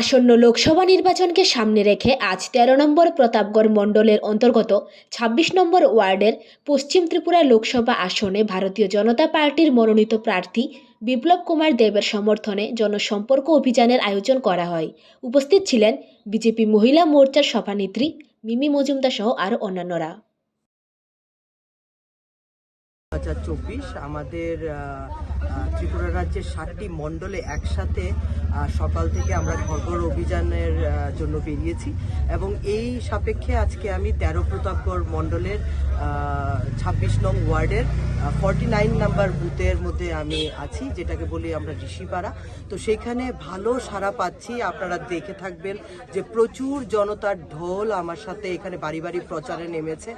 আসন্ন লোকসভা নির্বাচনকে সামনে রেখে আজ তেরো নম্বর প্রতাপগড় মণ্ডলের অন্তর্গত ২৬ নম্বর ওয়ার্ডের পশ্চিম ত্রিপুরা লোকসভা আসনে ভারতীয় জনতা পার্টির মনোনীত প্রার্থী বিপ্লব কুমার দেবের সমর্থনে জনসম্পর্ক অভিযানের আয়োজন করা হয়। উপস্থিত ছিলেন বিজেপি মহিলা মোর্চার সভানেত্রী মিমি মজুমদার সহ আরও অন্যান্যরা। চব্বিশ আমাদের ত্রিপুরা রাজ্যের ষাটটি মণ্ডলে একসাথে সকাল থেকে আমরা ঘর ঘর অভিযানের জন্য বেরিয়েছি এবং এই সাপেক্ষে আজকে আমি তেরো প্রতাপগড় মণ্ডলের ছাব্বিশ নং ওয়ার্ডের ফর্টি নাইন নাম্বার বুথের মধ্যে আমি আছি, যেটাকে বলি আমরা ঋষিপাড়া। তো সেখানে ভালো সাড়া পাচ্ছি, আপনারা দেখে থাকবেন যে প্রচুর জনতার ঢোল আমার সাথে এখানে বাড়ি বাড়ি প্রচারে নেমেছে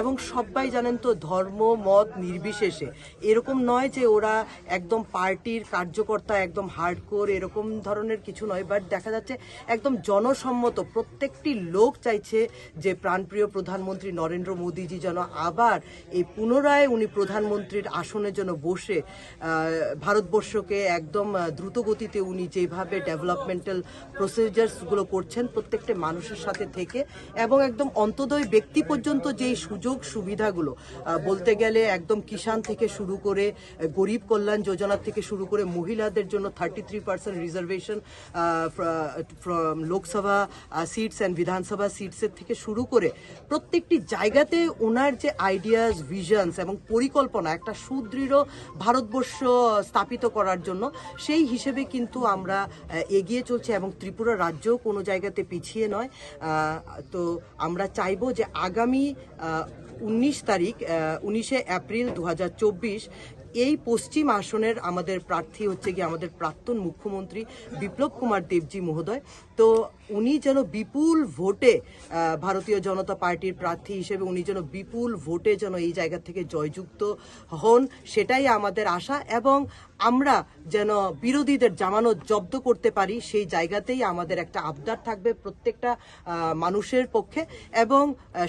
এবং সবাই জানেন তো ধর্ম, মত নির্বিশেষে। এরকম নয় যে ওরা একদম পার্টির কার্যকর্তা একদম হার্ডকোর এরকম ধরনের কিছু নয় বাট দেখা যাচ্ছে একদম জনসম্মত প্রত্যেকটি লোক চাইছে যে প্রাণপ্রিয় প্রধানমন্ত্রী নরেন্দ্র মোদীজি যেন আবার এই পুনরায় উনি প্রধানমন্ত্রীর আসনের জন্য বসে ভারতবর্ষকে একদম আহ, দ্রুত গতিতে উনি যেভাবে ডেভেলপমেন্টাল প্রসিজার্সগুলো করছেন প্রত্যেকটা মানুষের সাথে থেকে এবং একদম অন্তদয় ব্যক্তি পর্যন্ত যেই সুযোগ সুবিধাগুলো বলতে গেলে একদম কিষাণ থেকে শুরু করে গরিব কল্যাণ যোজনা থেকে শুরু করে মহিলাদের জন্য thirty three percent reservation from Lok Sabha seats and Vidhan Sabha সিটসের থেকে শুরু করে প্রত্যেকটি জায়গাতে ওনার যে আইডিয়াস ভিশনস এবং পরিকল্পনা একটা সুদৃঢ় ভারতবর্ষ স্থাপিত করার জন্য সেই হিসেবে কিন্তু আমরা এগিয়ে চলছি এবং ত্রিপুরা রাজ্যও কোনো জায়গাতে পিছিয়ে নয়। তো আমরা চাইব যে আগামী উনিশ তারিখ উনিশে এপ্রিল দু হাজার চব্বিশ এই পশ্চিম আসনের আমাদের প্রার্থী হচ্ছে কি আমাদের প্রাক্তন মুখ্যমন্ত্রী বিপ্লব কুমার দেবজি মহোদয়। তো উনি যেন বিপুল ভোটে ভারতীয় জনতা পার্টির প্রার্থী হিসেবে উনি যেন বিপুল ভোটে যেন এই জায়গা থেকে জয়যুক্ত হন, সেটাই আমাদের আশা এবং আমরা যেন বিরোধীদের জামানত জব্দ করতে পারি, সেই জায়গাতেই আমাদের একটা আবদার থাকবে প্রত্যেকটা মানুষের পক্ষে এবং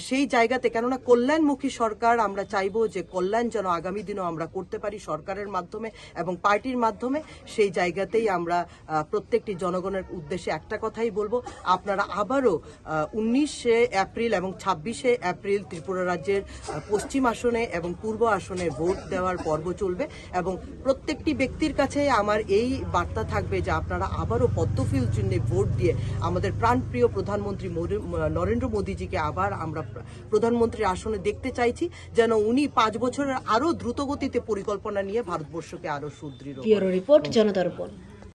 সেই জায়গাতে কেননা কল্যাণমুখী সরকার আমরা চাইব যে কল্যাণ যেন আগামী দিনও আমরা করতে পারি সরকারের মাধ্যমে এবং পার্টির মাধ্যমে, সেই জায়গাতেই আমরা প্রত্যেকটি জনগণের উদ্দেশ্যে একটা কথাই বলব। আপনারা আবারও উনিশে এপ্রিল এবং ছাব্বিশে এপ্রিল ত্রিপুরা রাজ্যের পশ্চিম আসনে এবং পূর্ব আসনে ভোট দেওয়ার পর্ব চলবে এবং প্রত্যেকটি ব্যক্তির কাছে আমার এই বার্তা থাকবে যে আপনারা আবারও পদ্মফিল চিহ্নে ভোট দিয়ে আমাদের প্রাণপ্রিয় প্রধানমন্ত্রী নরেন্দ্র মোদীজিকে আবার আমরা প্রধানমন্ত্রীর আসনে দেখতে চাইছি, যেন উনি পাঁচ বছরের আরও দ্রুতগতিতে পরিকল্পনা নিয়ে ভারতবর্ষকে আরও সুদৃঢ় রিপোর্ট জনদর্পণ।